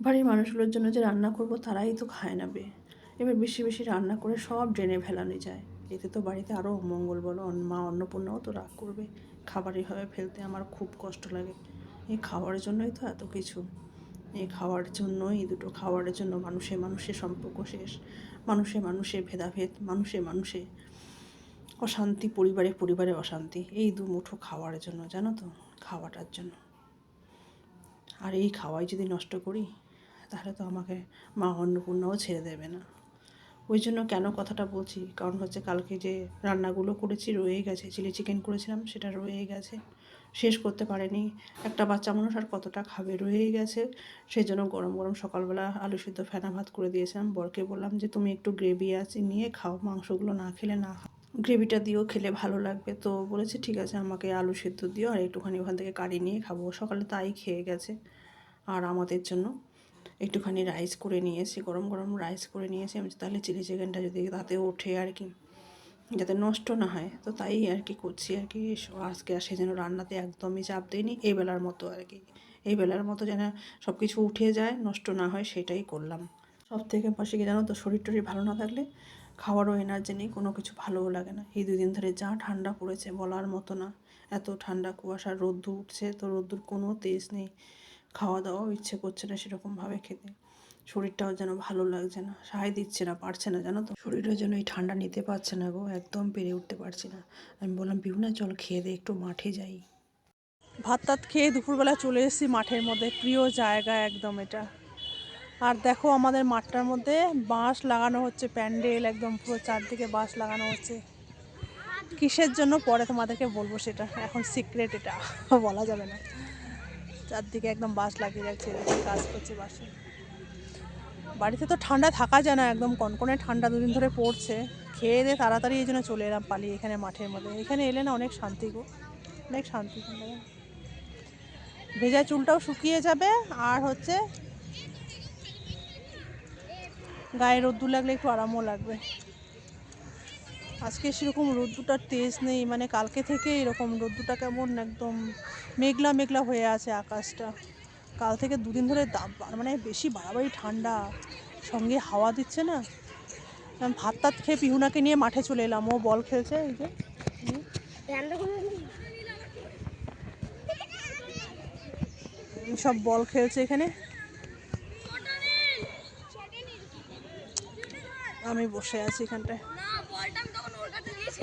বাড়ির মানুষগুলোর জন্য যে রান্না করব তারাই তো খায় না বে। এবার বেশি বেশি রান্না করে সব ড্রেনে ফেলানো যায়। এতে তো বাড়িতে আরও অমঙ্গল বলো মা অন্নপূর্ণাও তো রাগ করবে। খাবার এভাবে ফেলতে আমার খুব কষ্ট লাগে। এই খাওয়ার জন্যই তো এত কিছু। এই খাওয়ার জন্যই দুটো খাওয়ারের জন্য মানুষে মানুষের সম্পর্ক শেষ। মানুষে মানুষে ভেদাভেদ, মানুষে মানুষে অশান্তি, পরিবারে পরিবারে অশান্তি। এই দু মুঠো খাওয়ার জন্য, জানো তো? খাওয়াটার জন্য। আর এই খাওয়াই যদি নষ্ট করি তাহলে তো আমাকে মা অন্নপূর্ণাও ছেড়ে দেবে না। ওই জন্য কেন কথাটা বলছি? কারণ হচ্ছে কালকে যে রান্নাগুলো করেছি রয়ে গেছে, চিলি চিকেন করেছিলাম সেটা রয়ে গেছে। শেষ করতে পারেনি। একটা বাচ্চা মানুষ আর কতটা খাবে রয়েই গেছে। সেই জন্য গরম গরম সকালবেলা আলু সিদ্ধ ফেনা ভাত করে দিয়েছিলাম। বরকে বললাম যে, তুমি একটু গ্রেভি আছে নিয়ে খাও, মাংসগুলো না খেলে না গ্রেভিটা দিয়েও খেলে ভালো লাগবে। তো বলেছে, ঠিক আছে, আমাকে আলু সিদ্ধ দিও আর একটুখানি ওখান থেকে কারি নিয়ে খাব। সকালে তাই খেয়ে গেছে। আর আমাদের জন্য একটুখানি রাইস করে নিয়েছি, গরম গরম রাইস করে নিয়েছি। আমি তাহলে চিলি চিকেনটা যদি তাতে ওঠে আর কি, যাতে নষ্ট না হয়। তো তাই আর কি করছি আর কি আজকে আর সেজন্য রান্নাতে একদমই চাপ দিইনি, এই বেলার মতো আর কি। এই বেলার মতো যেন সব কিছু উঠে যায়, নষ্ট না হয়, সেটাই করলাম। সব থেকে পাশে কি জানো তো, শরীর টরীর ভালো না থাকলে খাওয়ারও এনার্জি নেই, কোনো কিছু ভালোও লাগে না। এই দুদিন ধরে যা ঠান্ডা পড়েছে বলার মতো না, এত ঠান্ডা কুয়াশা, রোদ্দুর উঠছে, তো রোদ্দুর কোনো তেজ নেই। খাওয়া দাওয়াও ইচ্ছে করছে না সেরকমভাবে খেতে। শরীরটাও যেন ভালো লাগছে না সাহাই দিচ্ছে না, পারছে না, জানো তো? শরীরের যেন এই ঠান্ডা নিতে পারছে না গো, একদম পেরে উঠতে পারছি না। আমি বললাম, বিহুনা, চল খেয়ে দে, একটু মাঠে যাই। ভাত টাত খেয়ে দুপুরবেলা চলে এসেছি মাঠের মধ্যে, প্রিয় জায়গা একদম এটা। আর দেখো আমাদের মাঠটার মধ্যে বাঁশ লাগানো হচ্ছে, প্যান্ডেল একদম পুরো চারদিকে বাঁশ লাগানো হচ্ছে। কিসের জন্য পরে তোমাদেরকে বলব সেটা, এখন সিক্রেট এটা, বলা যাবে না। চারদিকে একদম বাঁশ লাগিয়ে রাখছে এদিকে কাজ করছে বাসে? বাড়িতে তো ঠান্ডা থাকা যায় না, একদম কনকনে ঠান্ডা দুদিন ধরে পড়ছে। খেয়ে দিয়ে তাড়াতাড়ি এই জন্য চলে এলাম পালিয়ে এখানে মাঠের মধ্যে। এখানে এলে না অনেক শান্তি গো, অনেক শান্তি। ভেজা চুলটাও শুকিয়ে যাবে, আর হচ্ছে গায়ে রোদ্দুর লাগলে একটু আরামও লাগবে। আজকে সেরকম রোদ্দুটার তেজ নেই মানে কালকে থেকে এরকম রোদ্দুটা কেমন একদম মেঘলা মেঘলা হয়ে আছে আকাশটা। কাল থেকে দুদিন ধরে দাম- মানে বেশি বাড়াবাড়ি ঠান্ডা, সঙ্গে হাওয়া দিচ্ছে না। ভাত টাত খেয়ে পিহুনাকে নিয়ে মাঠে চলে এলাম, ও বল খেলছে এই যে। সব বল খেলছে এখানে। আমি বসে আছি এখানটায়।